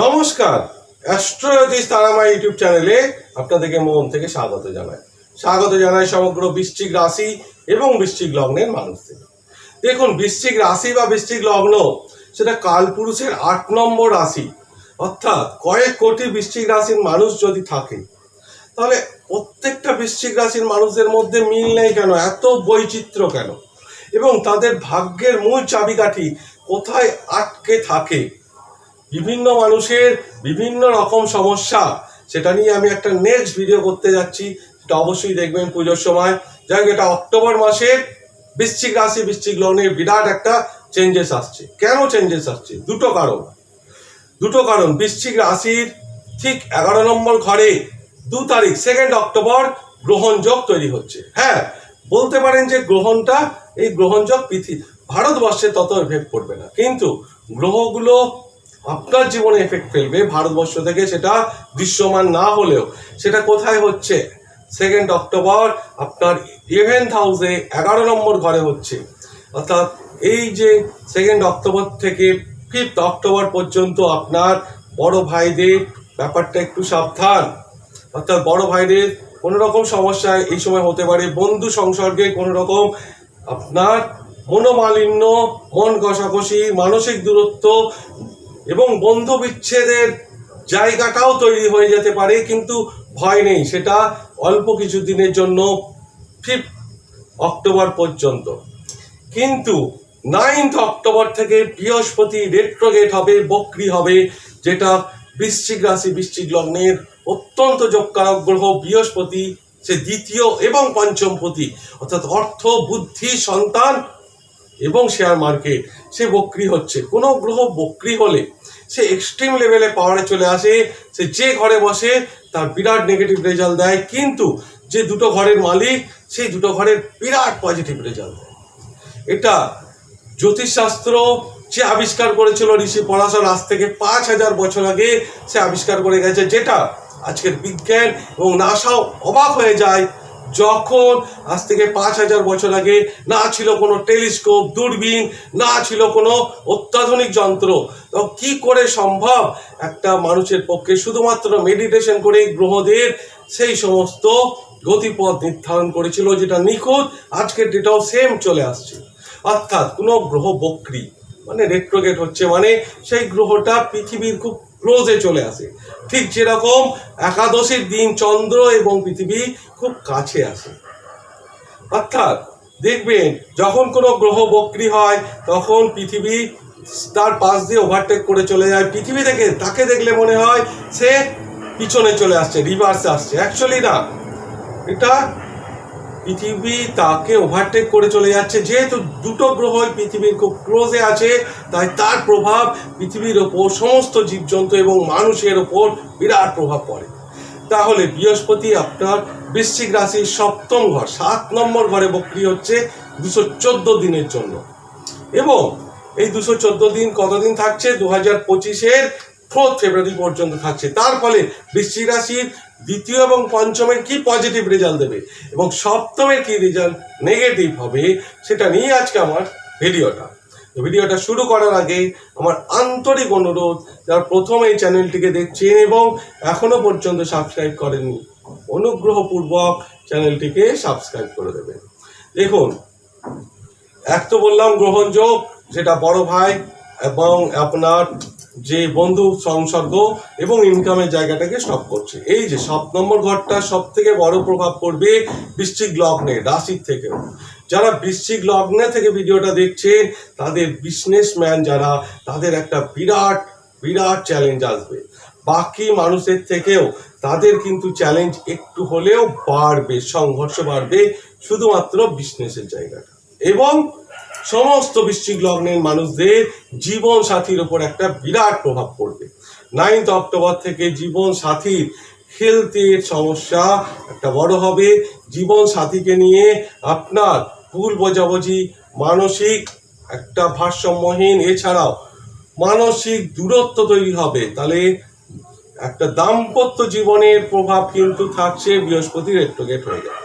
নমস্কার অ্যাস্ট্রোজ্যোতিষ তারামা ইউটিউব চ্যানেলে আপনাদেরকে মন থেকে স্বাগত জানাই। স্বাগত জানাই সমগ্র বৃশ্চিক রাশি এবং বৃশ্চিক লগ্নের মানুষদের। দেখুন, বৃশ্চিক রাশি বা বৃশ্চিক লগ্ন, সেটা কালপুরুষের আট নম্বর রাশি। অর্থাৎ কয়েক কোটি বৃশ্চিক রাশির মানুষ যদি থাকে, তাহলে প্রত্যেকটা বৃশ্চিক রাশির মানুষদের মধ্যে মিল নেই কেন? এত বৈচিত্র্য কেন? এবং তাদের ভাগ্যের মূল চাবিকাঠি কোথায় আটকে থাকে? বিভিন্ন মানুষের বিভিন্ন রকম সমস্যা, সেটা নিয়ে আমি একটা নেক্সট ভিডিও করতে যাচ্ছি। সেটা অবশ্যই দেখবেন পুজোর সময়। যাই এটা অক্টোবর মাসের বৃশ্চিক রাশি, বৃশ্চিক লগ্নের বিরাট একটা চেঞ্জেস আসছে। কেন চেঞ্জেস আসছে? দুটো কারণ। দুটো কারণ, বৃশ্চিক রাশির ঠিক এগারো নম্বর ঘরে দু তারিখ সেকেন্ড অক্টোবর গ্রহণযোগ তৈরি হচ্ছে। হ্যাঁ বলতে পারেন যে গ্রহণটা, এই গ্রহণযোগ পৃথিবী, ভারতবর্ষে তত এফেক্ট করবে না। কিন্তু গ্রহগুলো আপনার জীবনে এফেক্ট ফেলবে ভারতবর্ষ থেকে সেটা দৃশ্যমান না হলেও। সেটা কোথায় হচ্ছে? সেকেন্ড অক্টোবর আপনার ইলেভেন্থ হাউসে এগারো নম্বর ঘরে হচ্ছে। অর্থাৎ এই যে সেকেন্ড অক্টোবর থেকে ফিফথ অক্টোবর পর্যন্ত আপনার বড় ভাইদের ব্যাপারটা একটু সাবধান। অর্থাৎ বড় ভাইদের কোনো রকম সমস্যায় এই সময় হতে পারে, বন্ধু সংসর্গে কোনো রকম আপনার মনোমালিন্য, মন কষাকষি, মানসিক দূরত্ব এবং বন্ধু বিচ্ছেদের জায়গাটাও তৈরি হয়ে যেতে পারে, কিন্তু ভয় নেই, সেটা অল্প কিছু দিনের জন্য ফিফথ অক্টোবর পর্যন্ত। কিন্তু নাইন্থ অক্টোবর থেকে বৃহস্পতি রেট্রোগেট হবে, বক্রি হবে, যেটা বৃশ্চিক রাশি, বৃশ্চিক লগ্নের অত্যন্ত যোগকারক গ্রহ, বৃহস্পতি সে দ্বিতীয় এবং পঞ্চমপতি অর্থাৎ অর্থ, বুদ্ধি, সন্তান এবং শেয়ার মার্কেট সে বক্রি হচ্ছে। কোনো গ্রহ বক্রি হলে সে এক্সট্রিম লেভেলে পাওয়ারে চলে আসে, সে যে ঘরে বসে তার বিরাট নেগেটিভ রেজাল্ট দেয়, কিন্তু যে দুটো ঘরের মালিক, সেই দুটো ঘরের বিরাট পজিটিভ রেজাল্ট দেয়। এটা জ্যোতিষশাস্ত্র যে আবিষ্কার করেছিল ঋষি পরাশর আজ থেকে পাঁচ হাজার বছর আগে, সে আবিষ্কার করে গেছে যেটা আজকের বিজ্ঞান এবং নাসাও অবাক হয়ে যায়। যখন আজ থেকে পাঁচ হাজার বছর আগে না ছিল কোনো টেলিস্কোপ, দূরবীন, না ছিল কোনো অত্যাধুনিক যন্ত্র, তো কি করে সম্ভব? একটা মানুষের পক্ষে শুধুমাত্র মেডিটেশন করে গ্রহদের সেই সমস্ত গতিপথ নির্ধারণ করেছিল যেটা নিখুঁত আজকের ডেটাও সেম চলে আসছে। অর্থাৎ কোনো গ্রহ বক্রি মানে রেট্রোগেট হচ্ছে মানে সেই গ্রহটা পৃথিবীর খুব ক্লোজে চলে আসে। ঠিক যেরকম একাদশীর দিন চন্দ্র এবং পৃথিবী খুব কাছে আসে। অর্থাৎ দেখবেন, যখন কোনো গ্রহ বক্রি হয়, তখন পৃথিবী তার পাশ দিয়ে ওভারটেক করে চলে যায়। পৃথিবী থেকে তাকে দেখলে মনে হয় সে পিছনে চলে আসছে রিভার্সে আসছে। অ্যাকচুয়ালি না। এটা পৃথিবী তাকে ওভারটেক করে চলে যাচ্ছে। যেহেতু দুটো গ্রহই পৃথিবীর খুব ক্লোজে আছে, তাই তার প্রভাব পৃথিবীর ওপর সমস্ত জীবজন্তু এবং মানুষের ওপর বিরাট প্রভাব পড়ে। তাহলে বৃহস্পতি আপনার বৃশ্চিক রাশির সপ্তম ঘর, সাত নম্বর ঘরে বক্রি হচ্ছে দুশো চোদ্দ দিনের জন্য। এবং এই দুশো চোদ্দ দিন কতদিন থাকছে? দু হাজার পঁচিশের ফোর্থ ফেব্রুয়ারি পর্যন্ত থাকছে। তার ফলে বৃশ্চিক রাশির দ্বিতীয় এবং পঞ্চমের কি পজিটিভ রেজাল্ট দেবে এবং সপ্তমের কি রেজাল্ট নেগেটিভ হবে, সেটা নিয়ে আজকে আমার ভিডিওটা। ভিডিওটা শুরু করার আগে আমার আন্তরিক অনুরোধ, যারা প্রথম এই চ্যানেলটিকে দেখছেন এবং এখনও পর্যন্ত সাবস্ক্রাইব করেননি, অনুগ্রহপূর্বক চ্যানেলটিকে সাবস্ক্রাইব করে দেবেন। দেখুন, এক তো বললাম গ্রহণযোগ যেটা বড় ভাই এবং আপনার যে বন্ধু সংসর্গ এবং ইনকামের জায়গাটাকে স্টপ করছে। এই যে সাত নম্বর ঘরটা সব থেকে বড় প্রভাব পড়বে বৃশ্চিক লগ্নে, রাশির থেকেও। যারা বৃশ্চিক লগ্নে থেকে ভিডিওটা দেখছেন, তাদের বিজনেসম্যান যারা, তাদের একটা বিরাট বিরাট চ্যালেঞ্জ আসবে। বাকি মানুষের থেকেও তাদের কিন্তু চ্যালেঞ্জ একটু হলেও বাড়বে, সংঘর্ষ বাড়বে, শুধুমাত্র বিজনেসের জায়গাটা। এবং সমস্ত বৃশ্চিক লগ্নের মানুষদের জীবন সাথীর উপর একটা বিরাট প্রভাব পড়বে। নাইন্থ অক্টোবর থেকে জীবন সাথীর হেলথের সমস্যা একটা বড় হবে। জীবন সাথীকে নিয়ে আপনার ভুল বোঝাবুঝি, মানসিক একটা ভারসাম্যহীন, এছাড়াও মানসিক দূরত্ব তৈরি হবে। তাহলে একটা দাম্পত্য জীবনের প্রভাব কিন্তু থাকছে বৃহস্পতির রেট্রোগেট হয়ে যাবে।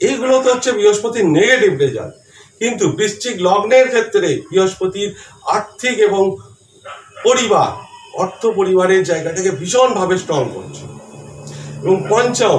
এইগুলো তো হচ্ছে বৃহস্পতির নেগেটিভ রেজাল্ট কিন্তু বৃশ্চিক লগ্নের ক্ষেত্রে বৃহস্পতির আর্থিক এবং পরিবার, অর্থ পরিবারের জায়গাটাকে ভীষণভাবে স্ট্রং করছে। এবং পঞ্চম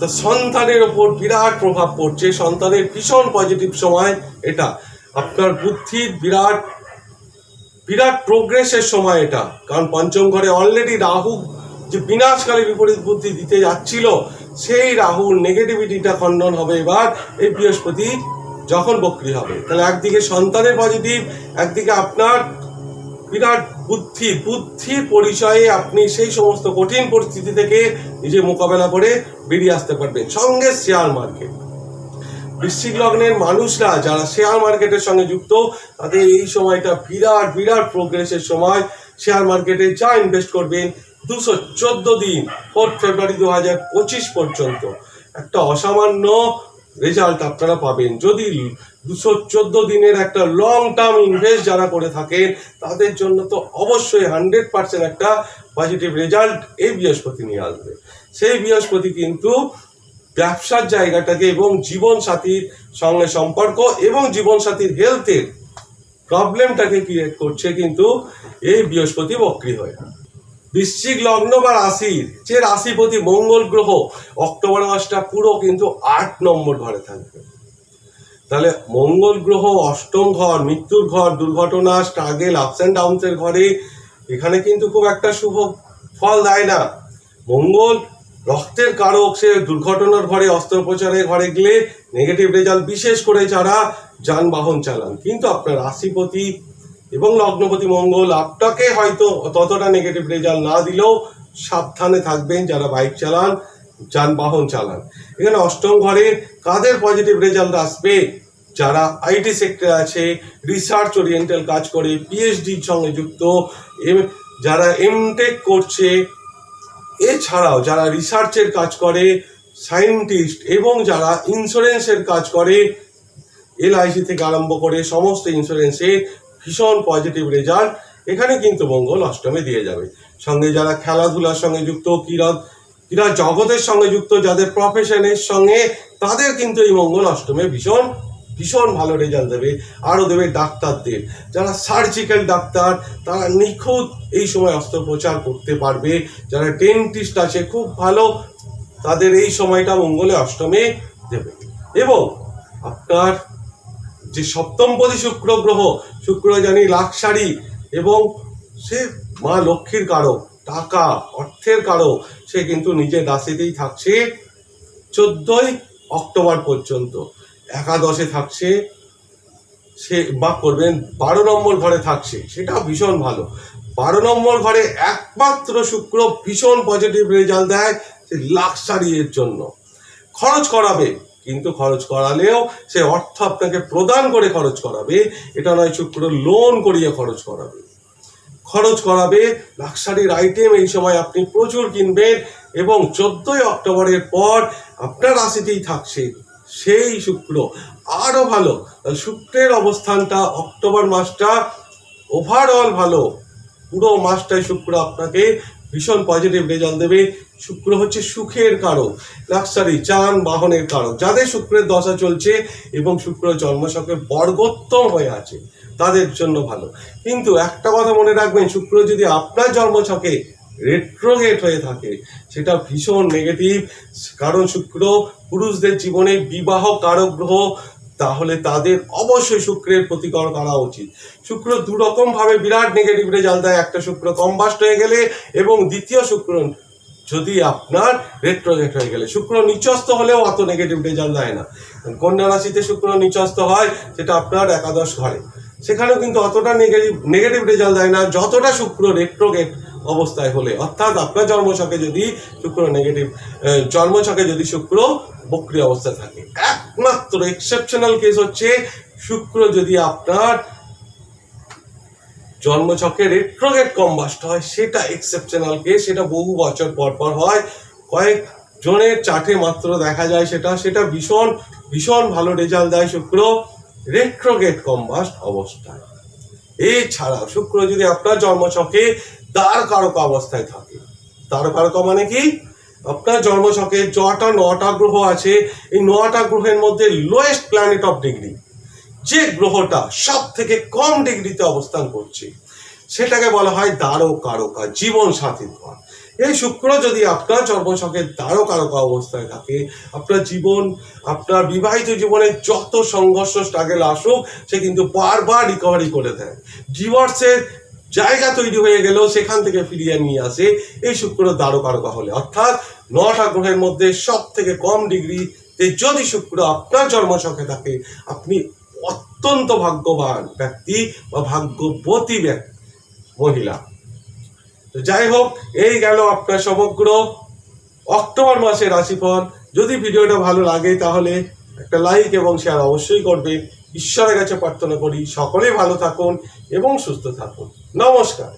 তো সন্তানের ওপর বিরাট প্রভাব পড়ছে। সন্তানের ভীষণ পজিটিভ সময় এটা। আপনার বুদ্ধির বিরাট বিরাট প্রোগ্রেসের সময় এটা। কারণ পঞ্চম ঘরে অলরেডি রাহু যে বিনাশকালী বিপরীত বুদ্ধি দিতে যাচ্ছিল, সেই রাহুর নেগেটিভিটিটা খণ্ডন হবে এবার এই বৃহস্পতি যখন বক্রি হবে। তাহলে একদিকে সন্তানের পজিটিভ, একদিকে আপনার বিরাট বুদ্ধি বুদ্ধির পরিচয়ে আপনি সেই সমস্ত কঠিন পরিস্থিতি থেকে নিজে মোকাবেলা করে বেরিয়ে আসতে পারবেন। সঙ্গে শেয়ার মার্কেট। বৃশ্চিক লগ্নের মানুষরা যারা শেয়ার মার্কেটের সঙ্গে যুক্ত, তাদের এই সময়টা বিরাট বিরাট প্রোগ্রেসের সময়। শেয়ার মার্কেটে যা ইনভেস্ট করবেন, দুশো চোদ্দ দিন ফোর্থ ফেব্রুয়ারি দু হাজার পঁচিশ পর্যন্ত। একটা অসামান্য রেজাল্ট আপনারা পাবেন। যদি দুশো চোদ্দ দিনের একটা লং টার্ম ইনভেস্ট যারা করে থাকেন, তাদের জন্য তো অবশ্যই হান্ড্রেড পার্সেন্ট একটা পজিটিভ রেজাল্ট এই বৃহস্পতি নিয়ে আসবে। সেই বৃহস্পতি কিন্তু ব্যবসার জায়গাটাকে এবং জীবন সাথীর সঙ্গে সম্পর্ক এবং জীবন সাথীর হেলথের প্রবলেমটাকে ক্রিয়েট করছে কিন্তু এই বৃহস্পতি বক্রি হয়ে। বৃশ্চিক লগ্ন বা রাশির যে রাশিপতি মঙ্গল গ্রহ, অক্টোবর মাসটা পুরো কিন্তু আট নম্বর ঘরে থাকবে। তাহলে মঙ্গল গ্রহ, অষ্টম ঘর, মৃত্যুর ঘর, দুর্ঘটনা স্ট্রাগেল আপস অ্যান্ড ডাউনসের ঘরে এখানে কিন্তু খুব একটা শুভ ফল দেয় না। মঙ্গল রক্তের কারক, সে দুর্ঘটনার ঘরে, অস্ত্রোপচারের ঘরে গেলে নেগেটিভ রেজাল্ট বিশেষ করে যারা যানবাহন চালান। কিন্তু আপনার রাশিপতি এবং লগ্নপতি মঙ্গল আপনাকে হয়তো ততটা নেগেটিভ রেজাল্ট না দিলেও সাবধানে থাকবেন যারা বাইক চালান, যানবাহন চালান। এখানে অষ্টম ঘরে কাদের পজিটিভ রেজাল্ট আসবে? যারা আইটি সেক্টর আছে রিসার্চ ওরিয়েন্টাল কাজ করে পিএইচডির সঙ্গে যুক্ত যারা এমটেক করছে, এছাড়াও যারা রিসার্চের কাজ করে সায়েন্টিস্ট এবং যারা ইন্স্যুরেন্সের কাজ করে এলআইসি থেকে আরম্ভ করে সমস্ত ইন্স্যুরেন্সে ভীষণ পজিটিভ রেজাল্ট এখানে কিন্তু মঙ্গল অষ্টমে দিয়ে যাবে। সঙ্গে যারা খেলাধুলার সঙ্গে যুক্ত, ক্রীড়া ক্রীড়া জগতের সঙ্গে যুক্ত, যাদের প্রফেশনের সঙ্গে, তাদের কিন্তু এই মঙ্গল অষ্টমে ভীষণ ভীষণ ভালো রেজাল্ট দেবে। আরও দেবে ডাক্তারদের। যারা সার্জিক্যাল ডাক্তার, তারা নিখুঁত এই সময় অস্ত্রোপচার করতে পারবে। যারা ডেন্টিস্ট আছে, খুব ভালো। তাদের এই সময়টা মঙ্গলে অষ্টমে দেবে। এবং আপনার যে সপ্তমপদী শুক্র গ্রহ শুক্র জানি লাক্সারি এবং সে মা লক্ষ্মীর কারক, টাকা, অর্থের কারক, সে কিন্তু নিজের রাশিতেই থাকছে চোদ্দই অক্টোবর পর্যন্ত। একাদশে থাকছে, সে বা করবেন বারো নম্বর ঘরে থাকছে সেটা ভীষণ ভালো। বারো নম্বর ঘরে একমাত্র শুক্র ভীষণ পজিটিভ রেজাল্ট দেয়, সে লাক্সারি এর জন্য। খরচ করাবে কিন্তু খরচ করালেও সে অর্থ আপনাকে প্রদান করে খরচ করাবে। এটা নয়, শুক্র লোন করিয়ে খরচ করাবে। খরচ করাবে লাক্সারির আইটেম এই সময় আপনি প্রচুর কিনবেন এবং চোদ্দই অক্টোবরের পর আপনার রাশিতেই থাকছে সেই শুক্র। আরও ভালো শুক্রের অবস্থানটা অক্টোবর মাসটা ওভারঅল ভালো। পুরো মাসটাই শুক্র আপনাকে ভীষণ পজিটিভ রেজাল্ট দেবে। শুক্র হচ্ছে সুখের কারক লাক্সারি যান বাহনের কারক। যাদের শুক্রের দশা চলছে এবং শুক্র জন্মশকে বর্গোত্তম হয়ে আছে, তাদের জন্য ভালো। কিন্তু একটা কথা মনে রাখবেন, শুক্র যদি আপনার জন্মছকে রেট্রোগেট হয়ে থাকে, সেটা ভীষণ নেগেটিভ কারণ শুক্র পুরুষদের জীবনে বিবাহ কারক গ্রহ তাহলে তাদের অবশ্যই শুক্রের প্রতিকর করা উচিত। শুক্র দু রকম ভাবে বিরাট নেগেটিভ রেজাল্ট দেয়। একটা শুক্র কম্বাস্ট হয়ে গেলে এবং দ্বিতীয় শুক্র যদি আপনার রেট্রোগেট হয়ে গেলে। শুক্র নিচস্ত হলেও অত নেগেটিভ রেজাল্ট দেয় না। কন্যা রাশিতে শুক্র নিচস্ত হয়, সেটা আপনার একাদশ ঘরে। সেখানেও কিন্তু অতটা নেগেটিভ নেগেটিভ রেজাল্ট দেয় না। যতটা শুক্র রেট্রোগেট অবস্থায় হলে। অর্থাৎ আপনার জন্মছকে যদি শুক্র নেগেটিভ জন্মছকে যদি শুক্র বক্রি অবস্থায় থাকে। একমাত্র এক্সেপশনাল কেস হচ্ছে শুক্র যদি আপনার জন্মছকে রেট্রোগেট কম্বাস্ট হয়, সেটা এক্সেপশনাল কেস সেটা বহু বছর পর পর হয়। কয়েক জনের চাটে মাত্র দেখা যায় সেটা সেটা ভীষণ ভীষণ ভালো রেজাল্ট দেয় শুক্র রেট্রোগেট কম্বাস্ট অবস্থায়। এছাড়াও শুক্র যদি আপনার জন্মচকে দ্বার কারক অবস্থায় থাকে। দ্বার কারক মানে কি? আপনার জন্মচকে যটা নটা গ্রহ আছে। এই নটা গ্রহের মধ্যে লোয়েস্ট প্ল্যানেট অফ ডিগ্রি যে গ্রহটা সব থেকে কম ডিগ্রিতে অবস্থান করছে, সেটাকে বলা হয় দ্বারকারকা জীবন সাথী ঘর এই শুক্র যদি আপনার জন্মছকের দ্বারো কারকা অবস্থায় থাকে, আপনার জীবন, আপনার বিবাহিত জীবনে যত সংঘর্ষ স্ট্রাগেল আসুক, সে কিন্তু বারবার রিকভারি করে দেয়। ডিভোর্সের জায়গা তৈরি হয়ে গেলেও সেখান থেকে ফিরিয়ে নিয়ে আসে এই শুক্র দ্বারো কারকা হলে। অর্থাৎ নটা গ্রহের মধ্যে সব থেকে কম ডিগ্রিতে যদি শুক্র আপনার জন্মছকে থাকে, আপনি অত্যন্ত ভাগ্যবান ব্যক্তি বা ভাগ্যবতী ব্যক্তি, মহিলা। তো যাই হোক, এই গেল আপনার সমগ্র অক্টোবর মাসের রাশিফল। যদি ভিডিওটা ভালো লাগে তাহলে একটা লাইক এবং শেয়ার অবশ্যই করবে ঈশ্বরের কাছে প্রার্থনা করি, সকলে ভালো থাকুন এবং সুস্থ থাকুন। নমস্কার।